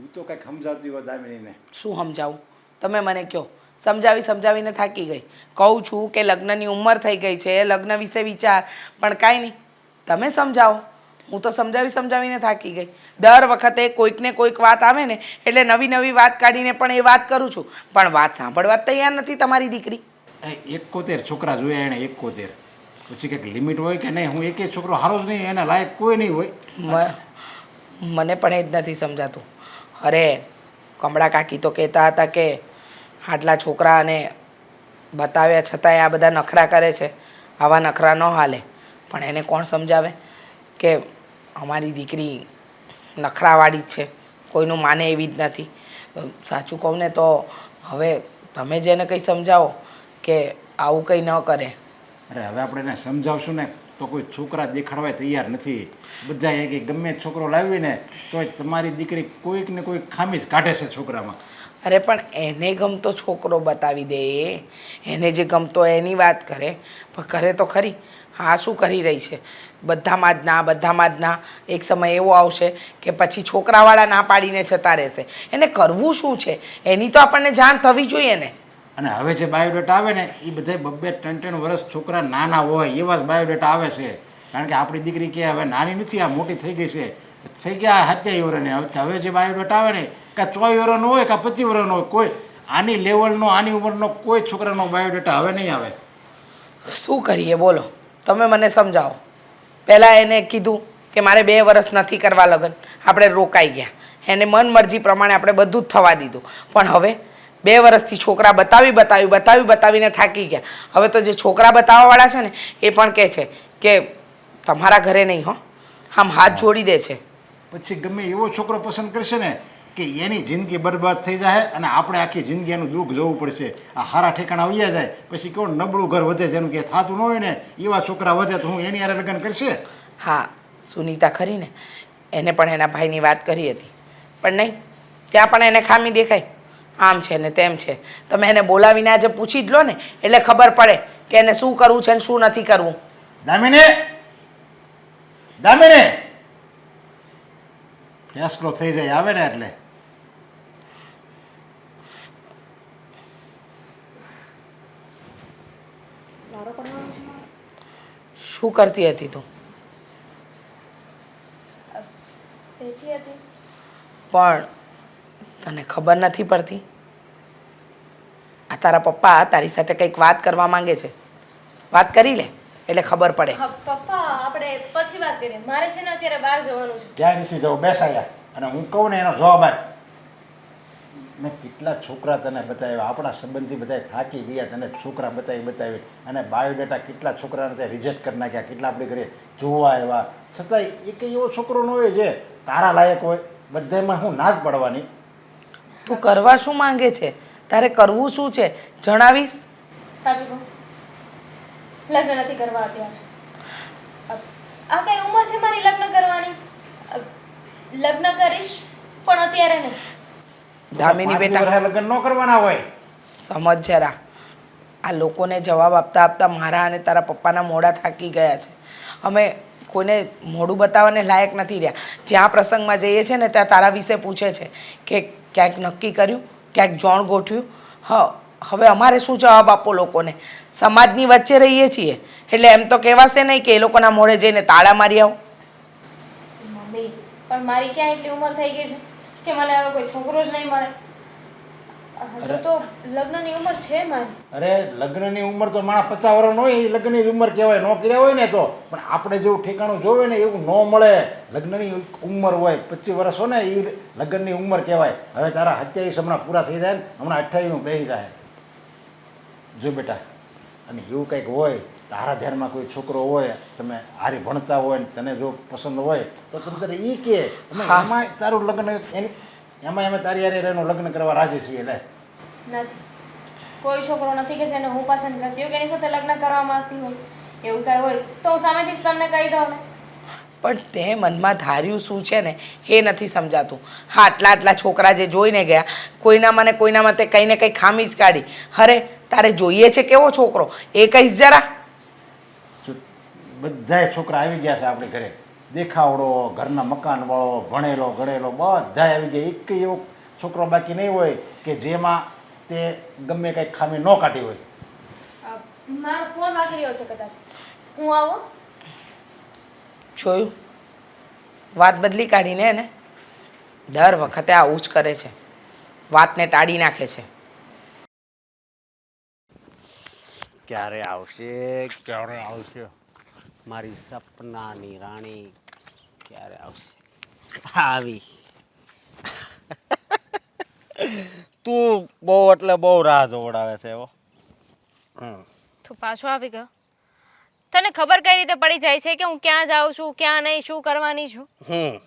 તું તો કંઈક સમજાવતી હોય દામિનીને. શું સમજાવું? તમે મને કહો. સમજાવી સમજાવીને થાકી ગઈ. કહું છું કે લગ્નની ઉંમર થઈ ગઈ છે લગ્ન વિશે વિચાર પણ કાંઈ નહીં. તમે સમજાવો. હું તો સમજાવી સમજાવીને થાકી ગઈ. દર વખતે કોઈકને કોઈક વાત આવે ને એટલે નવી નવી વાત કાઢીને પણ એ વાત કરું છું. પણ વાત સાંભળવા તૈયાર નથી તમારી દીકરી. એકોતેર છોકરા જોયા એણે એકોતેર. પછી કંઈક લિમિટ હોય કે નહીં હું એકે છોકરો હારો જ નહીં એના લાયક કોઈ નહીં હોય. મને પણ એ જ નથી સમજાતું. અરે, કમળા કાકી તો કહેતા હતા કે આટલા છોકરાને બતાવ્યા છતાંય આ બધા નખરા કરે છે. આવા નખરા ન હાલે. પણ એને કોણ સમજાવે કે અમારી દીકરી નખરાવાળી જ છે. કોઈનું માને એવી જ નથી. સાચું કહું ને તો હવે તમે જેને કંઈ સમજાવો કે આવું કંઈ ન કરે. અરે, હવે આપણે એને સમજાવશું ને, તો કોઈ છોકરા દેખાડવા તૈયાર નથી. બધા એ કે ગમે છોકરો લાવીને તો તમારી દીકરી કોઈક ને કોઈક ખામી જ કાઢે છે છોકરામાં. અરે, પણ એને ગમતો છોકરો બતાવી દે. એને જે ગમતો એની વાત કરે. પણ કરે તો ખરી. હા, શું કરી રહી છે? બધામાં જ ના, બધામાં જ ના. એક સમય એવો આવશે કે પછી છોકરાવાળા ના પાડીને જતા રહેશે. એને કરવું શું છે? એની તો આપણને જાણ થવી જોઈએ ને. અને હવે જે બાયોડેટા આવે ને એ બધા બબ્બે ત્રણ ત્રણ વર્ષ છોકરા નાના હોય, એવા જ બાયોડેટા આવે છે. કારણ કે આપણી દીકરી કે હવે નાની નથી, આ મોટી થઈ ગઈ છે. થઈ ગયા હત્યા યુરોને હવે જે બાયોડેટા આવે ને, કાં ચો યુરોનો હોય કાં પચીસ વર્ષનો હોય, કોઈ આની લેવલનો આની ઉંમરનો કોઈ છોકરાનો બાયોડેટા હવે નહીં આવે. શું કરીએ? બોલો. તમે મને સમજાવો. પહેલાં એને કીધું કે મારે બે વર્ષ નથી કરવા લગ્ન. આપણે રોકાઈ ગયા. એને મન મરજી પ્રમાણે આપણે બધું જ થવા દીધું. પણ હવે બે વર્ષથી છોકરા બતાવી બતાવી બતાવી બતાવીને થાકી ગયા. હવે તો જે છોકરા બતાવવાવાળા છે ને એ પણ કહે છે કે તમારા ઘરે નહીં હો. આમ હાથ જોડી દે છે. પછી ગમે એવો છોકરો પસંદ કરશે ને કે એની જિંદગી બરબાદ થઈ જાય અને આપણે આખી જિંદગી એનું દુઃખ જોવું પડશે. આ હારા ઠેકાણા આવ્યા જાય. પછી કેવું નબળું ઘર વધે જેનું કે થતું ન હોય ને એવા છોકરા વધે તો હું એની હારે લગ્ન કરશે? હા સુનીતા ખરી ને. એને પણ એના ભાઈની વાત કરી હતી. પણ નહીં ત્યાં પણ એને ખામી દેખાય આમ છે ને તેમ છે. તમે એને બોલાવીને આજે પૂછી જ લો ને એટલે ખબર પડે કે એને શું કરવું છે ને શું નથી કરવું. દામિને! દામિને! ફેસલો થઈ જાય આવે ને એટલે. શું કરતી હતી તું? બેઠી હતી. પણ તને ખબર નથી પડતી? તારા પપ્પા તારી સાથે કંઈક વાત કરવા માંગે છે. વાત કરી લે એટલે ખબર પડે. પપ્પા આપણે પછી વાત કરીએ. મારે છે ને અત્યારે બહાર જવાનું છે. ક્યાં નથી જવું બેસાયા અને હું કહું ને એનો જવાબ આપ. મેં કેટલા છોકરા તને બતાવ્યા આપણા સંબંધી બધા થાકી ગયા તને છોકરા બતાવી બતાવી. અને બાયોડેટા કેટલા છોકરાને તે રિજેક્ટ કરી નાખ્યા કેટલા આપણી ઘરે જોવા આવ્યા. છતાંય એક એવો છોકરો ન હોય જે તારા લાયક હોય. બધામાં હું નાશ પડવાની. તું કરવા શું માંગે છે? તારે કરવું શું છે? જણાવીશ? સાચું કહું. લગ્ન નથી કરવા અત્યારે. આ કઈ ઉંમર છે મારી લગ્ન કરવાની? લગ્ન કરીશ પણ અત્યારે નહીં. દામિની બેટા. લગ્ન ન કરવાના હોય. સમજ જરા. આ લોકોને જવાબ આપતા આપતા મારા અને તારા પપ્પાના મોડા થાકી ગયા છે. અમે કોઈને મોડું બતાવવાને લાયક નથી રહ્યા. જ્યાં પ્રસંગમાં જઈએ છીએ ને ત્યાં તારા વિશે પૂછે છે કે ક્યાંક નક્કી કર્યું? ક્યાંક જોણ ગોઠવ્યું. હ, હવે અમારે શું જવાબ આપો લોકોને? સમાજની વચ્ચે રહીએ છીએ. એટલે એમ તો કહેવાશે નહીં કે એ લોકોના મોઢે જઈને તાળા મારી આવો. મમ્મી, પણ મારી ક્યાં એટલી ઉંમર થઈ ગઈ છે કે મને હવે કોઈ છોકરો જ નહીં મળે? હજુ તો લગ્નની ઉંમર છે મારી. અરે લગ્નની ઉંમર તો મારા પચાસ વર્ષ હોય એ લગ્નની ઉંમર કહેવાય ન કર્યા હોય ને તો. પણ આપણે જેવું ઠેકાણું જોવે ને એવું ન મળે. લગ્નની ઉંમર હોય પચીસ વર્ષ હોય ને એ લગ્નની ઉંમર કહેવાય. હવે તારા સત્યાવીસ હમણાં પૂરા થઈ જાય ને હમણાં અઠ્યાવીસનું બેસી જાય. જો બેટા અને એવું કંઈક હોય તારા ધ્યાનમાં કોઈ છોકરો હોય તમે હારી ભણતા હોય ને તને જો પસંદ હોય તો તમે તારે એ કે. એમાં તારું લગ્ન એની એમાં અમે તારી હારે એનું લગ્ન કરવા રાજી છીએ લે. નથી. કોઈ છોકરો નથી કે જેને હું પસંદ કરતી હોય કે એની સાથે લગ્ન કરવા માંગતી હોય. એવું કાંઈ હોય તો હું સામેથી જ તમને કહી દઉં ને. પણ તે મનમાં ધાર્યું શું છે ને એ નથી સમજાતું. હા આટલા આટલા છોકરા જે જોઈને ગયા કોઈનામાં ને કોઈનામાં તે કંઈ ને કંઈ ખામી જ કાઢી. અરે તારે જોઈએ છે કેવો છોકરો? એ કહીશ જરા. બધાય છોકરા આવી ગયા છે આપણે ઘરે. દેખાવડો ઘરના મકાનવાળો ભણેલો ગણેલો બધા આવી ગયા. એક એવો છોકરો બાકી નહીં હોય કે જેમાં તે ગમે કંઈક ખામી ન કાઢી હોય. મારો ફોન વાગી રહ્યો છે કદાચ. હું આવો? જોયું. વાત બદલી કાઢીને એને. દર વખતે આવું જ કરે છે. વાતને ટાળી નાખે છે. ક્યારે આવશે? ક્યારે આવશે? મારી સપનાની રાણી ક્યારે આવશે? આવી. તું બહુ એટલે બહુ રાહ જોવડાવે છે એવો તું પાછો આવી ગયો. તને ખબર કઈ રીતે પડી જાય છે કે હું ક્યાં જાઉં છું ક્યાં નહીં શું કરવાની છું? હમ.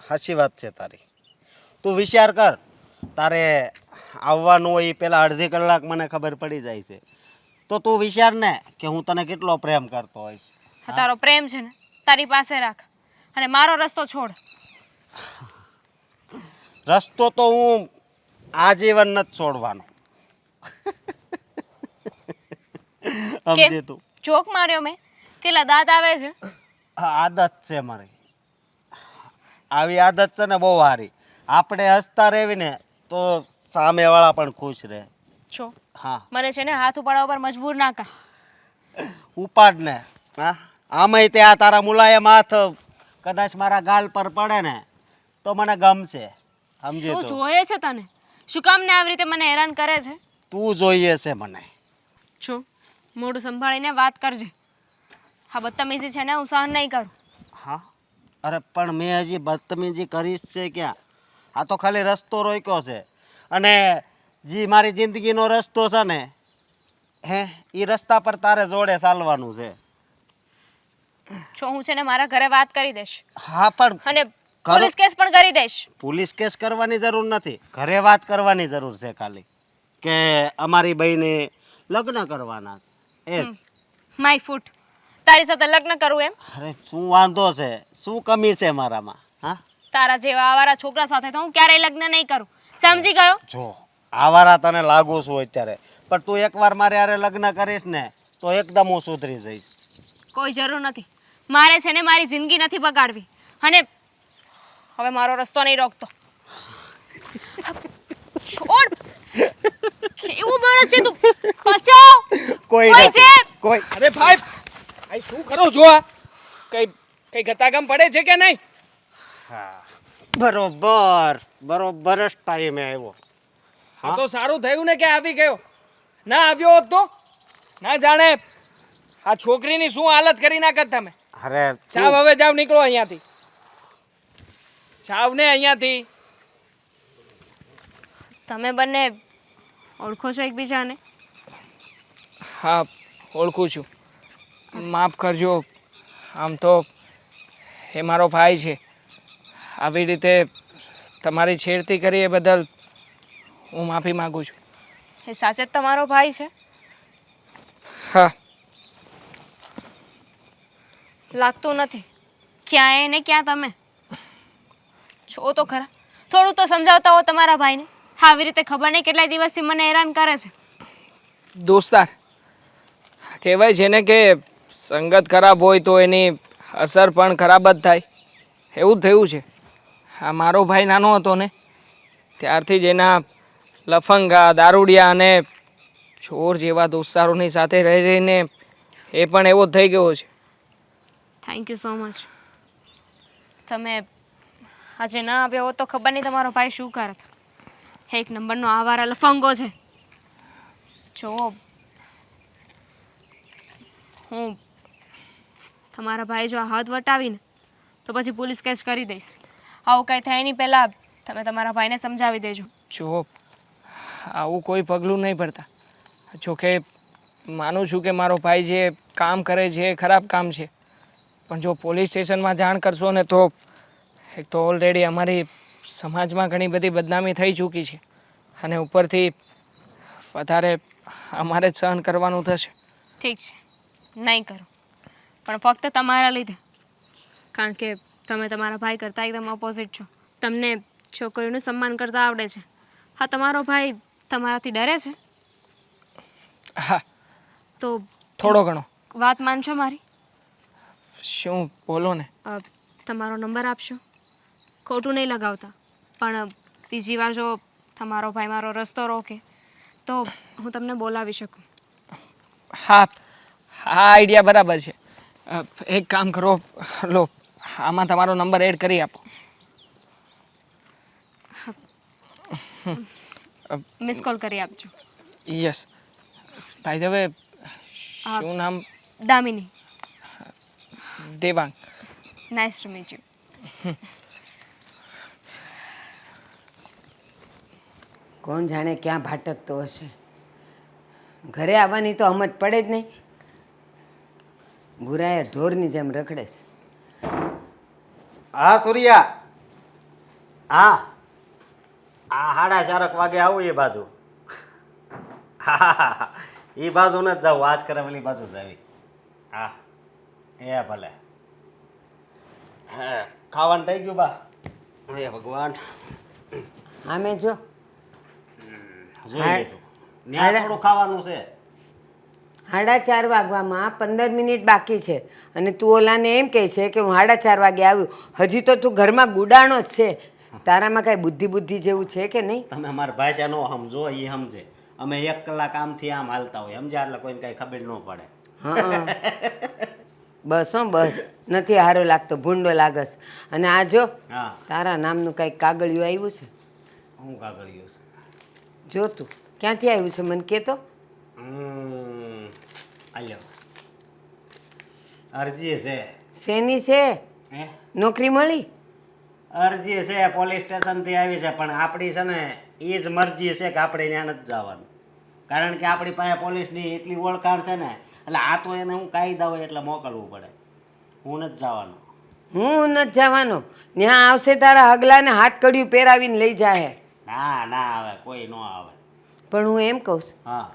સાચી વાત છે તારી. તું વિચાર કર તારે આવવાનું હોય એ પહેલાં અડધી કલાક મને ખબર પડી જાય છે. તો તું વિચાર ને કે હું તને કેટલો પ્રેમ કરતો હોઈશ. તારો પ્રેમ છે ને તારી પાસે રાખ. અને મારો રસ્તો છોડ. રસ્તો તો હું આજીવન જ છોડવાનો. સમજે તું. જોક માર્યો મેં? કેટલા દાંત આવે છે? આદત છે મારી. આવી આદત છે ને બહુ સારી. આપણે હસતા રહેવી ને તો સામેવાળા પણ ખુશ રહે. છો? હા. મને છે ને હાથ ઉપાડવા પર મજબૂર ના કર. ઉપાડ ને. હા? આમાંય તે આ તારા મુલાયમ હાથ કદાચ મારા ગાલ પર પડે ને તો મને ગમશે. સમજી શું તું? જોઈએ છે તને? શું કામ ને આવી રીતે મને હેરાન કરે છે? તું જોઈએ છે મને. જો મોઢું સંભાળીને વાત કરજે. હા બદતમીજી છે ને હું સહન નહીં કરું. હા? અરે પણ મેં હજી બદતમીજી કરી છે ક્યાં? આ તો ખાલી રસ્તો રોક્યો છે. અને જે મારી જિંદગીનો રસ્તો છે ને હે એ રસ્તા પર તારે જોડે ચાલવાનું છે. જો હું છે ને મારા ઘરે વાત કરી દઈશ. હા પણ અને. પોલીસ કેસ પણ કરી દઈશ. પોલીસ કેસ કરવાની જરૂર નથી. ઘરે વાત કરવાની જરૂર છે ખાલી. કે અમારી બહેને લગ્ન કરવાના એ માય ફૂટ. તારી સાથે લગ્ન કરવું એમ? અરે શું વાંધો છે? શું કમી છે મારામાં? હા? તારા જેવા આવારા છોકરા સાથે તો હું ક્યારેય લગ્ન નહીં કરું. સમજી ગયો? જો આવારા તને લાગુ છું અત્યારે. પણ તું એકવાર મારે આરે લગ્ન કરીશ ને તો એકદમ હું સુધરી જઈશ. કોઈ જરૂર નથી. મારે છે ને મારી જિંદગી નથી બગાડવી. અને હવે મારો રસ્તો નહીં રોકતો. છોડ! કેવું માણસ છે તું? બચાવ! કોઈ કોઈ છે? કોઈ. અરે ભાઈ ભાઈ શું કરો છો આ? કઈ કઈ ગતાગમ પડે છે કે નહીં? હા. બરોબર. બરોબર જ ટાઈમે આવ્યો. હા? તો સારું થયું ને કે આવી ગયો. ના આવ્યો હોત તો? ના જાણે. આ છોકરીની શું હાલત કરી નાખત તમે? અરે જાવ હવે જાવ નીકળો અહીંયાથી. જાવ ને અહીંયાથી. તમે બંને ઓળખો છો એકબીજાને? હા ઓળખું છું. માફ કરજો. આમ તો એ મારો ભાઈ છે. આવી રીતે તમારી છેડતી કરી એ બદલ હું માફી માગું છું. એ સાચે જ તમારો ભાઈ છે? હા. લાગતું નથી. ક્યાં એને ક્યાં તમે? છો તો ખરા. થોડું તો સમજાવતા હો તમારા ભાઈને. આવી રીતે ખબર નહીં કેટલાય દિવસથી મને હેરાન કરે છે. દોસ્તાર, કહેવાય છે ને કે સંગત ખરાબ હોય તો એની અસર પણ ખરાબ જ થાય. એવું થયું છે. આ મારો ભાઈ નાનો હતો ને, ત્યારથી જ એના લફંગા, દારૂડિયા અને ચોર જેવા દોસ્તારોની સાથે રહી રહીને એ પણ એવો થઈ ગયો છે. થેન્ક યુ સો મચ તમે આજે ના આવ્યો હોત તો ખબર નહીં તમારો ભાઈ શું કરત. એક નંબરનો આવારા લફંગો છે. જો હું તમારા ભાઈ જો આ હાથ વટાવીને તો પછી પોલીસ કેસ કરી દઈશ. આવું કાંઈ થાય નહીં પહેલાં તમે તમારા ભાઈને સમજાવી દેજો. જો આવું કોઈ પગલું નહીં ભરતા. જોકે માનું છું કે મારો ભાઈ જે કામ કરે છે એ ખરાબ કામ છે. પણ જો પોલીસ સ્ટેશનમાં જાણ કરશો ને તો એક તો ઓલરેડી અમારી સમાજમાં ઘણી બધી બદનામી થઈ ચૂકી છે. અને ઉપરથી વધારે અમારે જ સહન કરવાનું થશે. ઠીક છે. નહીં કરો. પણ ફક્ત તમારા લીધે. કારણ કે તમે તમારા ભાઈ કરતાં એકદમ ઓપોઝિટ છો. તમને છોકરીઓનું સન્માન કરતા આવડે છે. હા તમારો ભાઈ તમારાથી ડરે છે? હા. તો થોડો ઘણો. વાત માનશો મારી? શું? બોલો ને. તમારો નંબર આપશો? ખોટું નહીં લગાવતા. પણ બીજી વાર જો તમારો ભાઈ મારો રસ્તો રોકે તો હું તમને બોલાવી શકું. હા હા આઈડિયા બરાબર છે. એક કામ કરો લો આમાં તમારો નંબર એડ કરી આપો. મિસ કોલ કરી આપજો. યસ. ભાઈ હવે શું નામ? Damini. Devang. Nice to meet you કોણ જાણે ક્યાં ભાટકતો હશે? ઘરે આવવાની તો હમત પડે જ નહીં. ગુરાએ ઢોરની જેમ રખડે છે હા સૂર્યા. હા. આ સાડા ચારક વાગે આવું એ બાજુ. હા એ બાજુ ન જ જાઉં આજ કરે પેલી બાજુ જ આવી. હા. એ ભલે. ખાવાનું થઈ ગયું બા? હે ભગવાન. આમે જો. થોડું ખાવાનું છે. સાડા ચાર વાગવામાં પંદર મિનિટ બાકી છે. અને તું ઓલાને એમ કહે છે કે હું સાડા ચાર વાગે આવ્યું. હજી તો તું ઘરમાં ગુડાણો જ છે. તારામાં કાંઈ બુદ્ધિ બુદ્ધિ જેવું છે કે નહીં? તમે અમારા ભાષા નો સમજો એ સમજે. અમે એક કલાક આમથી આમ હાલતા હોય સમજ્યા એટલે કોઈને કાંઈ ખબર ન પડે. હા. બસ હો બસ. નથી હારો લાગતો ભૂંડો લાગસ અને આ જો હા. તારા નામનું કાંઈક કાગળિયું આવ્યું છે? હું કાગળિયું છે? જો તું ક્યાંથી આવ્યું છે મને કહેતો? આલ્યો. અરજી છે. શેની છે? હે? નોકરી મળી? અરજી છે પોલીસ સ્ટેશનથી આવી છે પણ આપણી છે ને એ જ મરજી છે કે આપણે ત્યાં નથી જવાનું. કારણ કે આપણી પાસે પોલીસની એટલી ઓળખાણ છે ને એટલે આ તો એને હું કાયદા હોય એટલે મોકલવું પડે. હું નથી જવાનું. હું નથી જવાનો. ત્યાં આવશે તારા હગલાને હાથ કડિયું પહેરાવીને લઈ જાય ના ના આવે કોઈ ન આવે. પણ હું એમ કહું છું હા.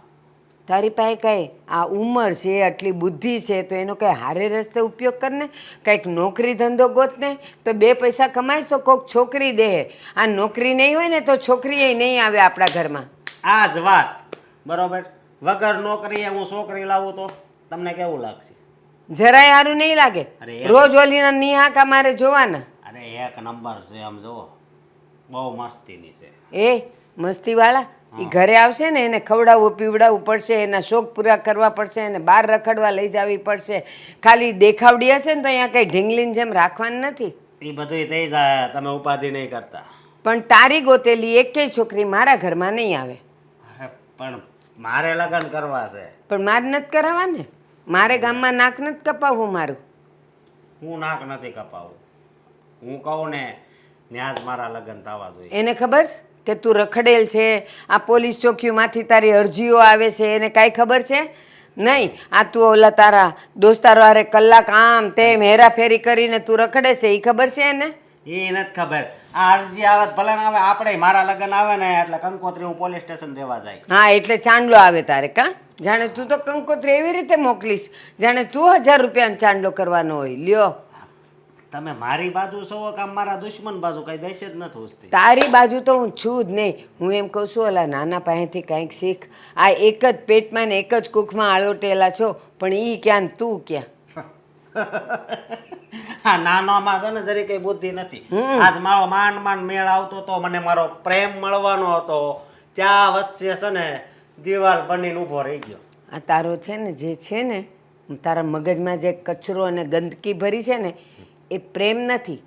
તારી પાસે કઈ આ ઉંમર છે આટલી બુદ્ધિ છે તો એનો કંઈ હારે રસ્તે ઉપયોગ કરને? કંઈક નોકરી ધંધો ગોતને? તો બે પૈસા કમાઈશ તો કોઈક છોકરી દે. આ નોકરી નહીં હોય ને તો છોકરી નહીં આવે આપણા ઘરમાં. આ જ વાત. બરોબર? વગર નોકરીએ હું છોકરી લાવું તો તમને કેવું લાગશે? જરાય સારું નહીં લાગે. અરે રોજ ઓલીના નિહાકા મારે જોવાના. અરે એક નંબર છે આમ જુઓ. બહુ મસ્તીની છે. એ મસ્તીવાળા? એ ઘરે આવશે ને એને ખવડાવવું પીવડાવવું પડશે એના શોખ પૂરા કરવા પડશે એને બહાર રખડવા લઈ જવી પડશે. ખાલી દેખાવડી હશે ને તો અહીંયા કંઈ ઢીંગલીની જેમ રાખવાની નથી. એ બધું થઈ જાય તમે ઉપાધિ નહીં કરતા. પણ તારી ગોતેલી એકેય છોકરી મારા ઘરમાં નહીં આવે. અરે પણ મારે લગ્ન કરવા છે. પણ મારે નથી કરાવવા ને મારે ગામમાં નાક નથી કપાવવું મારું. હું નાક નથી કપાવું. હું કહું ને ન્યાજ મારા લગ્ન થવા જોઈએ. એને ખબર છે કે તું રખડેલ છે? આ પોલીસ ચોકીઓમાંથી તારી અરજીઓ આવે છે? એને કાંઈ ખબર છે? નહીં. આ તું ઓલા તારા દોસ્તારો હારે કલાક આમ તેમ હેરાફેરી કરીને તું રખડે છે એ ખબર છે એને? એ નથી ખબર. આ અરજી આવે ભલે આવે આપણે મારા લગ્ન આવે ને એટલે કંકોત્રી હું પોલીસ સ્ટેશન દેવા જાય. હા એટલે ચાંદલો આવે તારે કાં? જાણે તું તો કંકોત્રી એવી રીતે મોકલીશ જાણે તું હજાર રૂપિયાનો ચાંદલો કરવાનો હોય. લ્યો. તમે મારી બાજુ છો કે મારા દુશ્મન બાજુ? કઈ જ નથી ઉઠતી તારી બાજુ તો હું છું જ નહીં. હું એમ કહું છું ઓલા નાના પાસેથી કાંઈક શીખ. આ એક જ પેટમાં ને એક જ કુખમાં આળોટેલા છો પણ એ ક્યાં ને તું ક્યાં? હા નાનોમાં છે ને જરી કઈ બુદ્ધિ નથી. આજ મારો માંડ માંડ મેળ આવતો તો મને મારો પ્રેમ મળવાનો હતો. ત્યાં વચ્ચે છે ને દિવાલ બનીને ઊભો રહી ગયો. આ તારો છે ને જે છે ને તારા મગજમાં જે કચરો અને ગંદકી ભરી છે ને એ પ્રેમ નથી.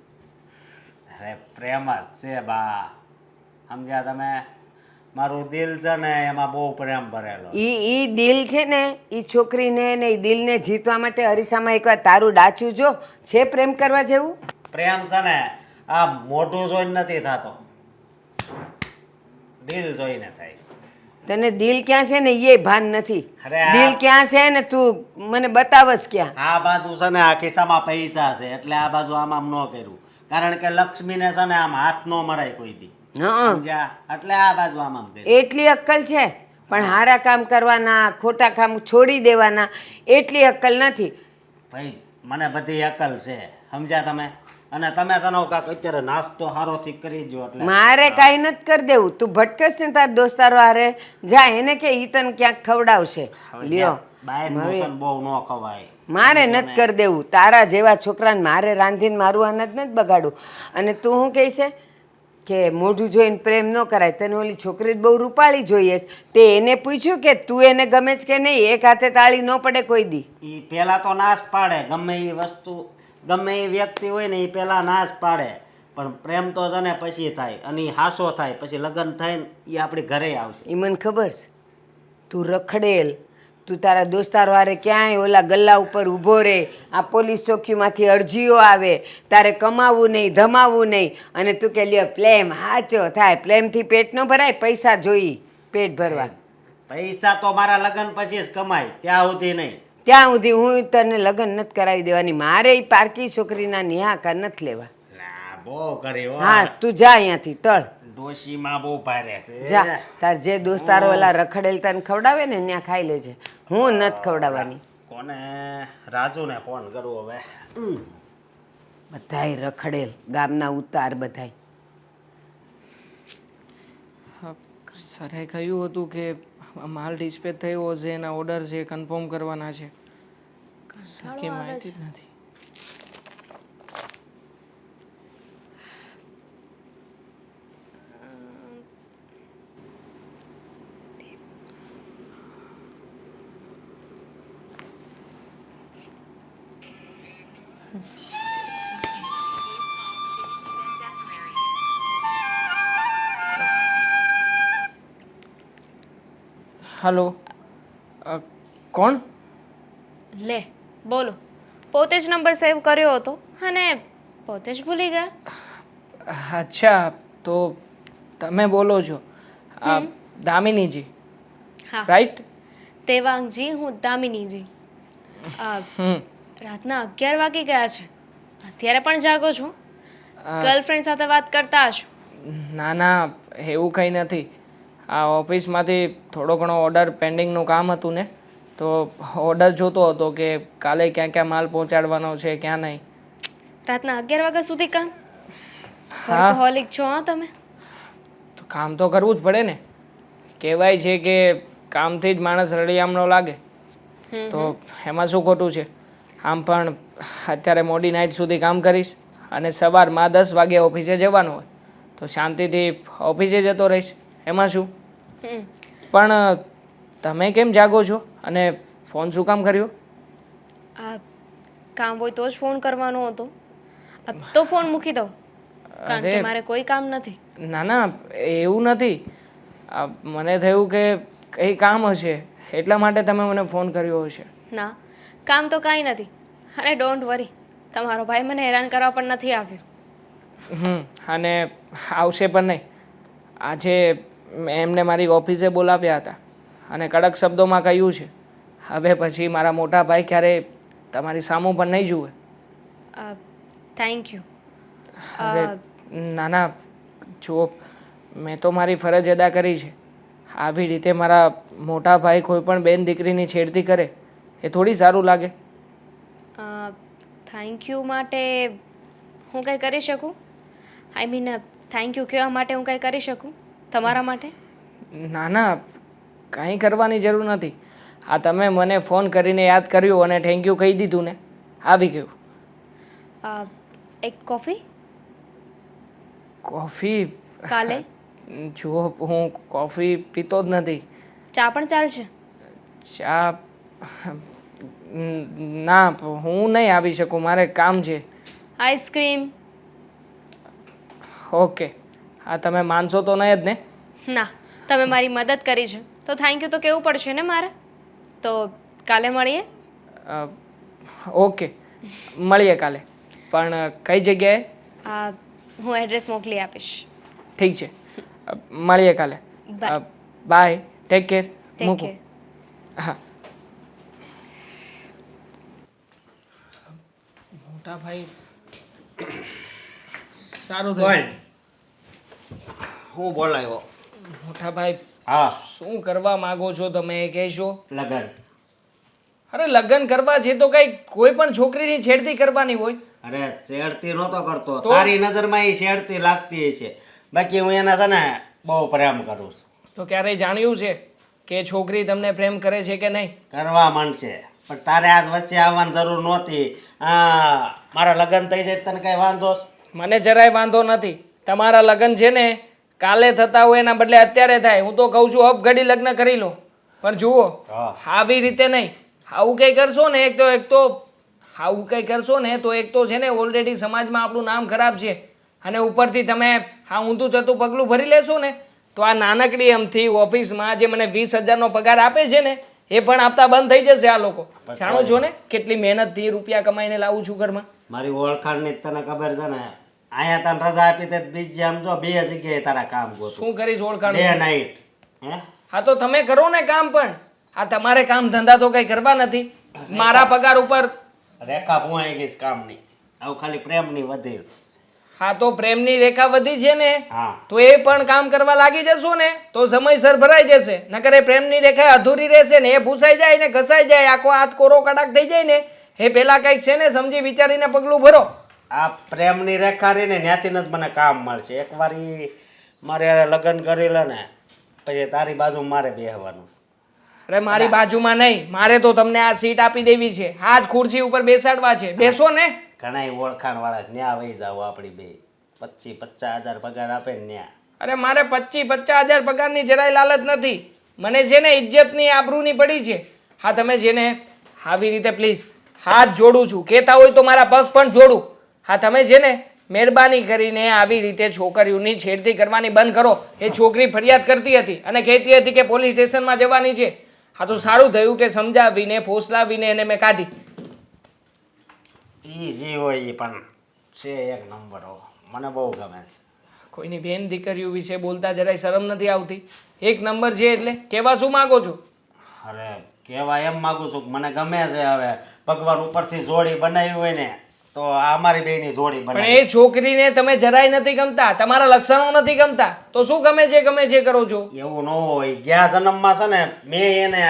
અરે પ્રેમ જ છે બા. સમજ્યા તમે? મારું દિલ છે ને એમાં બહુ પ્રેમ ભરેલો. ઈ ઈ દિલ છે ને ઈ છોકરીને ને ઈ દિલને જીતવા માટે અરીસામાં એકવાર તારું ડાચું જો છે પ્રેમ કરવા જેવું? પ્રેમ છે ને આ મોઢું જોઈને નથી થતો. દિલ જોઈને થાય. તને દિલ ક્યાં છે ને એ ભાન નથી. દિલ ક્યાં છે ને તું મને બતાવસ ક્યાં? આ બાજુ છે ને આ ખિસ્સામાં પૈસા છે એટલે આ બાજુ આમ આમ ન કર્યું. કારણ કે લક્ષ્મીને છે ને આમ હાથ ન મરાય કોઈ દી. સમજ્યા? એટલે આ બાજુ આમ આમ કર્યું. એટલી અક્કલ છે? પણ હારા કામ કરવાના ખોટા કામ છોડી દેવાના એટલી અક્કલ નથી. ભાઈ મને બધી અકલ છે. સમજ્યા તમે? અને તમે તનો કાક અત્યારે નાસ્તો હારોથી કરી જો એટલે. મારે કાંઈ નથી કરી દેવું. તું ભટકસ ને તાર દોસ્તારો હારે. જા એને કે ઈ તને ક્યાંક ખવડાવશે. લ્યો. બાય છે બહુ ન ખવાય. મારે નથી કરી દેવું. તારા જેવા છોકરાને મારે રાંધીને મારું અનાજ નથી બગાડવું. અને તું શું કહે છે કે મોઢું જોઈને પ્રેમ ન કરાય તને ઓલી છોકરી બહુ રૂપાળી જોઈએ છે. તે એને પૂછ્યું કે તું એને ગમે છે કે નહીં એક હાથે તાળી ન પડે કોઈ દી. એ પહેલાં તો નાશ પાડે ગમે એ વસ્તુ ગમે એ વ્યક્તિ હોય ને એ પહેલાં નાશ પાડે. પણ પ્રેમ તો છે ને પછી થાય અને એ હાસો થાય પછી લગ્ન થાય ને એ આપણી ઘરે આવશે. એ મને ખબર છે. તું રખડેલ તું તારા દોસ્તાર વારે ક્યાંય ઓલા ગલ્લા ઉપર ઊભો રહે આ પોલીસ ચોકીમાંથી અરજીઓ આવે તારે કમાવું નહીં ધમાવવું નહીં. અને તું કે લ્યો પ્લેમ હાચો થાય પ્લેમથી પેટ ન ભરાય પૈસા જોઈ પેટ ભરવા. પૈસા તો મારા લગ્ન પછી જ કમાય ત્યાં સુધી નહીં. ત્યાં સુધી હું તને લગ્ન નથી કરાવી દેવાની મારે એ પારકી છોકરીના નિહાકા નથી લેવા. બહુ કરી હા તું જા અહીંયાથી ટળ. ડોશીમાં બહુ ભારે છે. જા તાર જે દોસ્તારો ઓલા રખડેલ તને ખવડાવે ને ત્યાં ખાઈ લેજે. હું નથી ખવડાવવાની. કોને? રાજુને ફોન કરવો હવે. હમ. બધાય રખડેલ ગામના ઉતાર બધાય. હા, સરે કહ્યું હતું કે માલ ડિસ્પેચ થયો છે એના ઓર્ડર છે કન્ફર્મ કરવાના છે. સરખી માહિતી નથી. હલો. કોણ? લે બોલો. પોતે જ નંબર સેવ કર્યો હતો અને પોતે જ ભૂલી ગયા. અચ્છા તો તમે બોલો છો. આ દામિનીજી. હા. રાઈટ તેવાંગજી હું દામિનીજી. રાતના અગિયાર વાગી ગયા છે. અત્યારે પણ જાગો છો. ગર્લફ્રેન્ડ સાથે વાત કરતા હશો. ના ના એવું કંઈ નથી. આ ઓફિસમાંથી થોડો ઘણો ઓર્ડર પેન્ડિંગનું કામ હતું ને તો ઓર્ડર જોતો હતો કે કાલે ક્યાં ક્યાં માલ પહોંચાડવાનો છે ક્યાં નહીં. રાતના અગિયાર વાગ્યા સુધી કામ? હા. હોલિક છો હા તમે? તો કામ તો કરવું જ પડે ને. કહેવાય છે કે કામથી જ માણસ રળિયામણો લાગે. તો એમાં શું ખોટું છે? આમ પણ અત્યારે મોડી નાઇટ સુધી કામ કરીશ અને સવારમાં દસ વાગે ઓફિસે જવાનું હોય તો શાંતિથી ઓફિસે જતો રહીશ. એમાં શું. પણ તમે કેમ જાગો છો? અને ફોન શું કામ કર્યો? આ કામ હોય તો જ ફોન કરવાનો હતો. તો ફોન મૂકી દો કારણ કે અરે. મારે કોઈ કામ નથી. ના ના એવું નથી. મને થયું કે કંઈ કામ હશે. એટલા માટે તમે મને ફોન કર્યો હશે. ના કામ તો કાંઈ નથી. અને ડોન્ટ વરી તમારો ભાઈ મને હેરાન કરવા પણ નથી આવ્યો. હમ અને આવશે પણ નહીં. આજે એમને મારી ઓફિસે બોલાવ્યા હતા અને કડક શબ્દોમાં કહ્યું છે હવે પછી મારા મોટા ભાઈ ક્યારે તમારી સામું પણ નહીં જુએ. થેન્ક યુ હવે ના ના જુઓ મેં તો મારી ફરજ અદા કરી છે. આવી રીતે મારા મોટા ભાઈ કોઈ પણ બેન દીકરીની છેડતી કરે એ થોડી સારું લાગે. થેન્ક યુ માટે હું કંઈ કરી શકું? આઈ મીન થેન્ક યુ કહેવા માટે હું કંઈ કરી શકું? તમારા માટે? ના ના કાંઈ કરવાની જરૂર નથી. આ તમે મને ફોન કરીને યાદ કર્યું અને થેન્ક યુ કહી દીધું ને આવી ગયું. એક કોફી? કોફી? કાલે? જુઓ હું કોફી પીતો જ નથી. ચા પણ ચાલશે ચા ના હું નહીં આવી શકું મારે કામ છે. આઈસ્ક્રીમ ઓકે હા તમે માનશો તો નહીં જ ને? ના તમે મારી મદદ કરી છે. તો થેન્ક યુ તો કેવું પડશે ને મારે? તો કાલે મળીએ? ઓકે. મળીએ કાલે. પણ કઈ જગ્યાએ? આ હું એડ્રેસ મોકલી આપીશ. ઠીક છે. મળીએ કાલે. બાય ટેક કેર મૂકું. હા. મોટા ભાઈ સારું થયું. હું બોલાયો મોટા ભાઈ હા. શું કરવા માંગો છો તમે એ કહેશો? લગન. અરે લગ્ન કરવા છે તો કઈ કોઈ પણ છોકરીની છેડતી કરવાની હોય. અરે શેડતી નહોતો કરતો? તારી નજરમાં એ શેડતી લાગતી હશે. બાકી હું એના છે ને બહુ પ્રેમ કરું છું. તો ક્યારેય જાણ્યું છે કે છોકરી તમને પ્રેમ કરે છે કે નહીં? કરવા માંડશે. પણ તારે આજ વચ્ચે આવવાની જરૂર નહોતી. હા મારા લગ્ન થઈ જાય તને કઈ વાંધો? મને જરાય વાંધો નથી. તમારા લગ્ન છે ને કાલે થતા હોય એના બદલે અત્યારે થાય. હું તો કહું છું અપ ઘડી લગ્ન કરી લો. પણ જુઓ હા. આવી રીતે નહીં. આવું કંઈ કરશો ને એક તો એક તો આવું કંઈ કરશો ને તો એક તો છે ને ઓલરેડી સમાજમાં આપણું નામ ખરાબ છે. અને ઉપરથી તમે આ ઊંધું થતું પગલું ભરી લેશો ને તો આ નાનકડી એમથી ઓફિસમાં જે મને વીસ હજારનો પગાર આપે છે ને એ પણ આપતા બંધ થઈ જશે આ લોકો. જાણો છો ને કેટલી મહેનતથી રૂપિયા કમાઈને લાવું છું ઘરમાં. મારી ઓળખાણ ને તને ખબર છે ને અહીંયા તને રજા આપી તે બીજી આમ જો બે જગ્યાએ તારા કામ ગોતું. શું કરીશ ઓળખાણ બે નાઈટ હે? હા તો તમે કરો ને કામ પણ. આ તમારે કામ ધંધા તો કઈ કરવા નથી. મારા પગાર ઉપર. રેખા ભુવાઈ ગઈ કામની. આવું ખાલી પ્રેમની વધી છે. હા તો પ્રેમની રેખા વધી છે ને તો એ પણ કામ કરવા લાગી જશો ને તો સમયસર ભરાઈ જશે. નકર એ પ્રેમની રેખા અધૂરી રહેશે ને એ ભૂસાઈ જાય ને ઘસાઈ જાય આખો હાથ કોરો કડાક થઈ જાય ને એ પેલા કંઈક છે ને સમજી વિચારીને પગલું ભરો. આ પ્રેમની રેખા રહી ને ત્યાંથી જ મને કામ મળશે. એકવાર એ મારે લગ્ન કરેલા ને પછી તારી બાજુ મારે બેહવાનું અરે મારી બાજુમાં નહીં મારે તો તમને આ સીટ આપી દેવી છે. હાથ ખુરશી ઉપર બેસાડવા છે. બેસો ને. ઘણા ઓળખાણ વાળા ન્યા વહી જાવ આપણી બે. પચીસ પચાસ હજાર પગાર આપે ને ન્યા. અરે મારે પચીસ પચાસ હજાર પગારની જરાય લાલચ નથી. મને છે ને ઇજ્જતની આબરૂની પડી છે. હા તમે છે ને આવી રીતે પ્લીઝ હાથ જોડું છું. કહેતા હોય તો મારા પગ પણ જોડું. હા તમે છે ને મહેરબાની કરીને આવી રીતે છોકરીઓની છેડતી કરવાની બંધ કરો. એ છોકરી ફરિયાદ કરતી હતી અને કહેતી હતી કે પોલીસ સ્ટેશનમાં જવાની છે. હા તો સારું થયું કે સમજાવીને ફોસલાવીને એને મેં કાઢી. ઈ જે હોય એ પણ છે એક નંબર. મને બહુ ગમે છે. કોઈની બેન દીકરીઓ વિશે બોલતા જરાય શરમ નથી આવતી. એક નંબર છે એટલે કહેવા શું માગો છો? અરે કહેવા એમ માગું છું મને ગમે છે હવે. ભગવાન ઉપરથી જોડી બનાવી હોય ને તો અમારી બેની જોડી પણ એ છોકરીને તમે જરાય નથી ગમતા તમારા લક્ષણો નથી ગમતા. તો શું ગમે છે ગમે છે કરો છો? એવું ન હોય. ગયા જન્મમાં છે ને મેં એને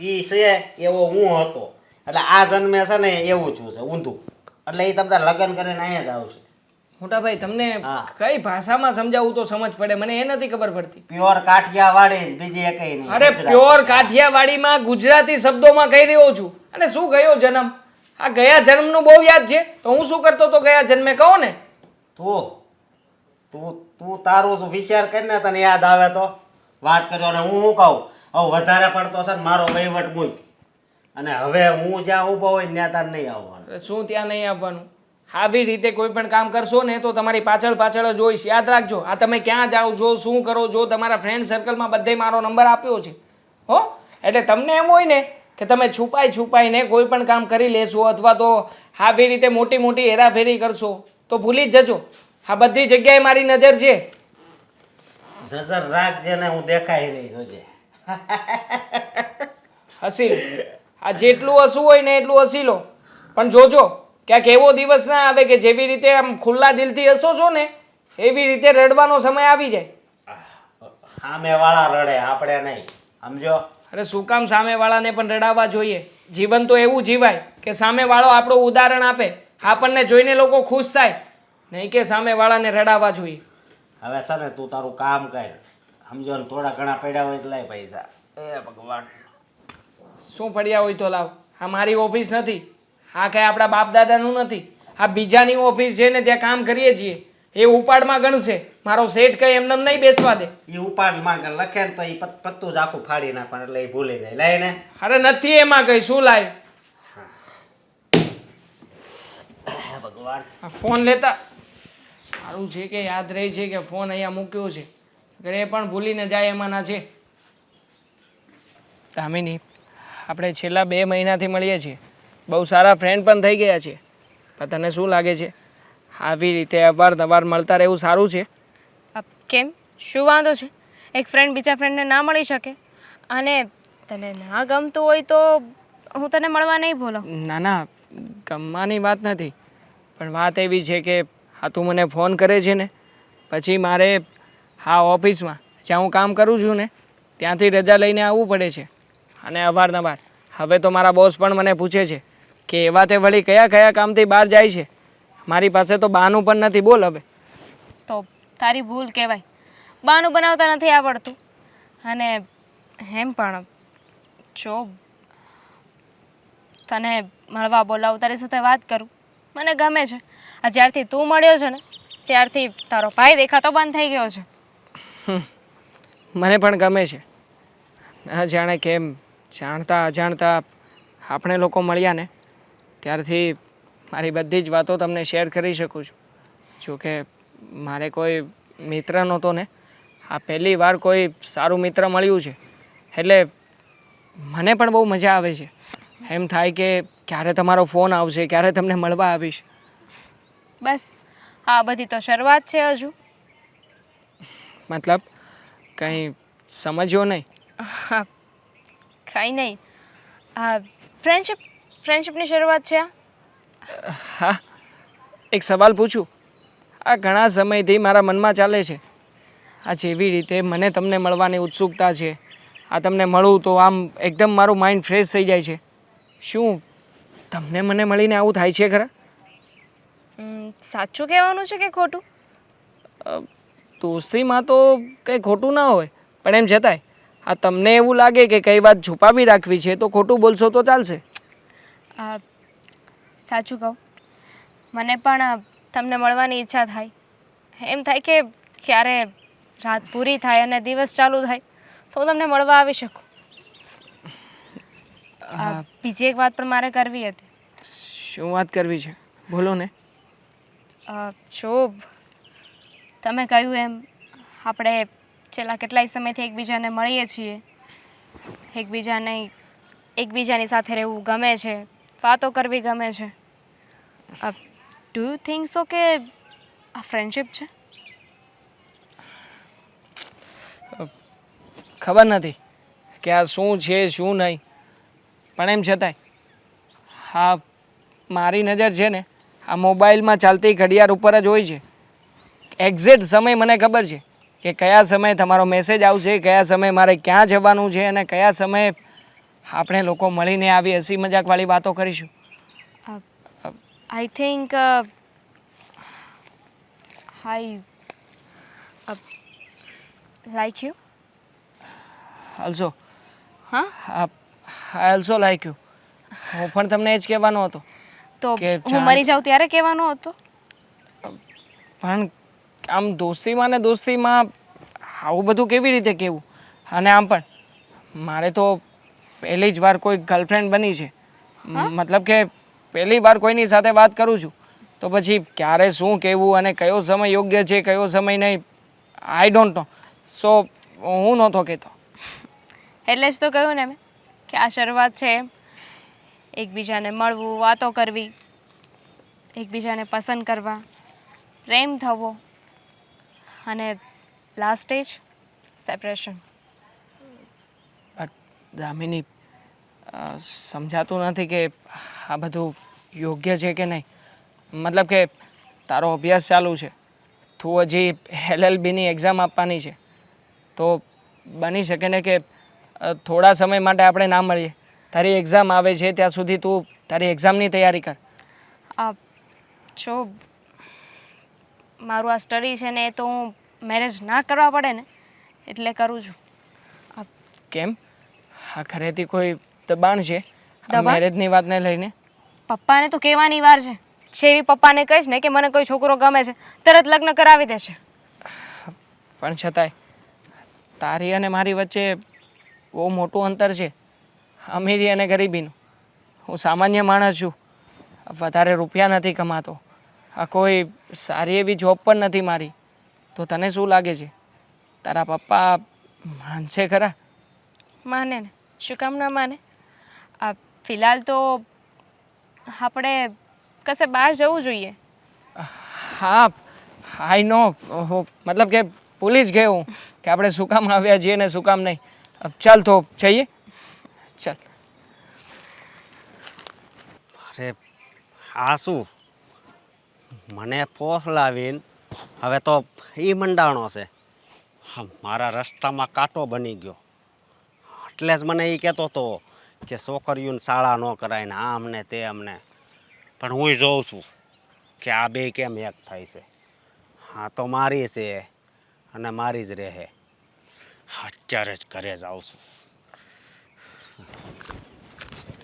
ઈ છે એવો હું હતો. એટલે આ જન્મે છે ને એવું છું છે ઊંધું. એટલે એ તમને લગ્ન કરીને અહીંયા જ આવશે. મોટા ભાઈ તમને કઈ ભાષામાં સમજાવું તો સમજ પડે મને એ નથી ખબર પડતી. પ્યોર કાઠિયાવાડી બીજી એ નહીં અરે પ્યોર કાઠિયાવાડીમાં ગુજરાતી શબ્દોમાં કહી રહ્યો છું. અને શું ગયો જન્મ? આ ગયા જન્મનું બહુ યાદ છે. તો હું શું કરતો તો ગયા જન્મે કહો ને. તું તું તું તારો શું વિચાર કરીને તને યાદ આવે તો. વાત કરજો અને હું શું કહું? હવે વધારે પડતો છે ને મારો વહીવટ મૂક. અને હવે હું જ્યાં ઊભો હોય ત્યાં તાર નહીં આવવાનું. શું ત્યાં નહીં આવવાનું? આવી રીતે કોઈ પણ કામ કરશો ને તો તમારી પાછળ પાછળ જ હોઈશ. યાદ રાખજો આ તમે ક્યાં જાઓ છો શું કરો છો તમારા ફ્રેન્ડ સર્કલમાં બધે મારો નંબર આપ્યો છે. હો? એટલે તમને એમ હોય ને કે તમે છુપાઈ છુપાઈને કોઈ પણ કામ કરી લેશો અથવા તો આવી રીતે મોટી મોટી હેરાફેરી કરશો તો ભૂલી જ જજો. આ બધી જગ્યાએ મારી નજર છે. નજર રાખજે ને હું દેખાઈ નહીં જોજે હસી. આ જેટલું હસવું હોય ને એટલું હસી લો. પણ જોજો ક્યાંક એવો દિવસ ના આવે કે જેવી રીતે આમ ખુલ્લા દિલથી હસો છો ને એવી રીતે રડવાનો સમય આવી જાય. સામે વાળા રડે આપણે નહીં. સમજો? અરે શું કામ સામેવાળાને પણ રડાવવા જોઈએ? જીવન તો એવું જીવાય કે સામેવાળો આપણું ઉદાહરણ આપે આપણને જોઈને લોકો ખુશ થાય. નહીં કે સામેવાળાને રડાવવા જોઈએ. હવે છે ને તું તારું કામ કર. સમજો ને થોડા ઘણા પડ્યા હોય તો લાય પૈસા. એ ભગવાન. શું પડ્યા હોય તો લાવ. આ મારી ઓફિસ નથી. આ કાંઈ આપણા બાપ દાદાનું નથી. આ બીજાની ઓફિસ છે ને ત્યાં કામ કરીએ છીએ. એ ઉપાડમાં ગણશે. મારો સેટ કંઈ એમને એમ નહીં બેસવા દે. એ ઉપાડમાં ગણ લખે ને તો એ પત્તું જ આખું ફાડી નાખવાનું એટલે એ ભૂલી જાય. ને. અરે નથી એમાં કંઈ શું લાય? હે. ભગવાન. આ ફોન લેતા. સારું છે કે યાદ રહે છે કે ફોન અહીંયા મૂક્યો છે. ઘરે પણ ભૂલીને જાય એમાંના છે. દામિની આપણે છેલ્લા બે મહિનાથી મળીએ છીએ. બહુ સારા ફ્રેન્ડ પણ થઈ ગયા છે. પણ તને શું લાગે છે? આવી રીતે અવારનવાર મળતા રહેવું સારું છે. કેમ? શું વાંધો છે? એક ફ્રેન્ડ બીજા ફ્રેન્ડને ના મળી શકે? અને તને ના ગમતું હોય તો હું તને મળવા નહીં બોલો. ના ના ગમવાની વાત નથી. પણ વાત એવી છે કે હા તું મને ફોન કરે છે ને પછી મારે હા ઓફિસમાં જ્યાં હું કામ કરું છું ને ત્યાંથી રજા લઈને આવવું પડે છે. અને અવારનવાર. હવે તો મારા બોસ પણ મને પૂછે છે કે એવા તે વળી કયા કયા કામથી બહાર જાય છે? મારી પાસે તો બહાનું પણ નથી બોલ હવે. તો તારી ભૂલ કહેવાય. બાનું બનાવતા નથી આવડતું. અને એમ પણ જો તને મળવા બોલાવું તારી સાથે વાત કરું મને ગમે છે. આ જ્યારથી તું મળ્યો છે ને ત્યારથી તારો ભાઈ દેખાતો બંધ થઈ ગયો છે. મને પણ ગમે છે. ના જાણે કેમ જાણતા અજાણતા આપણે લોકો મળ્યા ને ત્યારથી મારી બધી જ વાતો તમને શેર કરી શકું છું. જોકે મારે કોઈ મિત્ર નહોતો ને. આ પહેલી વાર કોઈ સારું મિત્ર મળ્યું છે. એટલે મને પણ બહુ મજા આવે છે. એમ થાય કે ક્યારે તમારો ફોન આવશે ક્યારે તમને મળવા આવીશ. બસ આ બધી તો શરૂઆત છે હજુ. મતલબ કંઈ સમજ્યો નહીં? કંઈ નહીં. આ ફ્રેન્ડશિપ ફ્રેન્ડશિપની શરૂઆત છે આ? હા એક સવાલ પૂછું. આ ઘણા સમયથી મારા મનમાં ચાલે છે. આ જેવી રીતે મને તમને મળવાની ઉત્સુકતા છે આ તમને મળું તો આમ એકદમ મારું માઇન્ડ ફ્રેશ થઈ જાય છે. શું તમને મને મળીને આવું થાય છે ખરા? સાચું કહેવાનું છે કે ખોટું? દોસ્તીમાં તો કંઈ ખોટું ના હોય પણ એમ છતાંય. આ તમને એવું લાગે કે કઈ વાત છુપાવી રાખવી છે તો ખોટું બોલશો તો ચાલશે. સાચું કહું. મને પણ તમને મળવાની ઈચ્છા થાય. એમ થાય કે ક્યારે રાત પૂરી થાય અને દિવસ ચાલુ થાય તો હું તમને મળવા આવી શકું. બીજી એક વાત પણ મારે કરવી હતી. શું વાત કરવી છે? બોલો ને. શોભ. તમે કહ્યું એમ આપણે છેલ્લા કેટલાય સમયથી એકબીજાને મળીએ છીએ. એકબીજાને એકબીજાની સાથે રહેવું ગમે છે. વાતો કરવી ગમે છે. ડુ યુ થિંક સો કે આ ફ્રેન્ડશિપ છે? ખબર નથી કે આ શું છે, શું નહીં. પણ એમ છતાંય હા મારી નજર છે ને, આ મોબાઈલમાં ચાલતી ઘડિયાળ ઉપર જ હોય છે. એક્ઝેક્ટ સમય મને ખબર છે કે કયા સમયે તમારો મેસેજ આવશે, કયા સમયે મારે ક્યાં જવાનું છે અને કયા સમયે આપણે લોકો મળીને આવી હસી મજાકવાળી વાતો કરીશું. I think uh, like you Also, હા આઈ ઓલ્સો લાઈક યુ હું પણ તમને એ જ કહેવાનો હતો તો કે હું મરી જાઉં ત્યારે કહેવાનો હતો? પણ આમ દોસ્તીમાં ને દોસ્તીમાં આવું બધું કેવી રીતે કહેવું અને આમ પણ મારે તો પહેલી જ વાર કોઈ ગર્લફ્રેન્ડ બની છે. મતલબ કે પહેલી વાર કોઈની સાથે વાત કરું છું તો પછી ક્યારે શું કહેવું અને કયો સમય યોગ્ય છે કયો સમય નહીં આઈ ડોન્ટ નો સો હું નહોતો કહેતો. એટલે જ તો કહ્યું ને મેં કે આ શરૂઆત છે એકબીજાને મળવું વાતો કરવી એકબીજાને પસંદ કરવા પ્રેમ થવો અને લાસ્ટ સ્ટેજ સેપરેશન દામિની સમજાતું નથી કે આ બધું યોગ્ય છે કે નહીં. મતલબ કે તારો અભ્યાસ ચાલુ છે. તું હજી એલએલબીની એક્ઝામ આપવાની છે. તો બની શકે ને કે થોડા સમય માટે આપણે ના મળીએ. તારી એક્ઝામ આવે છે ત્યાં સુધી તું તારી એક્ઝામની તૈયારી કર. આ જો મારું આ સ્ટડી છે ને એ તો હું મેરેજ ના કરવા પડે ને એટલે કરું છું. કેમ? આ ઘરેથી કોઈ દબાણ છે. દબાણ? મેરેજની વાતને લઈને. પપ્પાને તો કહેવાની વાર છે. જેવી પપ્પાને કહીશ ને કે મને કોઈ છોકરો ગમે છે તરત લગ્ન કરાવી દેશે. પણ છતાંય તારી અને મારી વચ્ચે બહુ મોટું અંતર છે. અમીરી અને ગરીબીનું. હું સામાન્ય માણસ છું. વધારે રૂપિયા નથી કમાતો. આ કોઈ સારી એવી જોબ પણ નથી મારી. તો તને શું લાગે છે? તારા પપ્પા માનશે ખરા? માને ને. શું કામ ના માને? આ ફિલહાલ તો આપણે કશે બહાર જવું જોઈએ? હા આઈ નો ઓહો મતલબ કે ભૂલી જ ગયો કે આપણે શું કામ આવ્યા છીએ ને શું કામ નહીં. ચાલ તો જઈએ. ચાલ. અરે આ શું? મને ફોસલાવીને હવે તો એ મંડાણો છે. હા, મારા રસ્તામાં કાંટો બની ગયો. એટલે જ મને એ કહેતો હતો કે છોકરીઓને શાળા ન કરાય ને આમ ને તે અમને. પણ હું જોઉં છું કે આ બે કેમ એક થાય છે. હા, તો મારી છે અને મારી જ રહે. અત્યારે જ ઘરે જ આવું છું.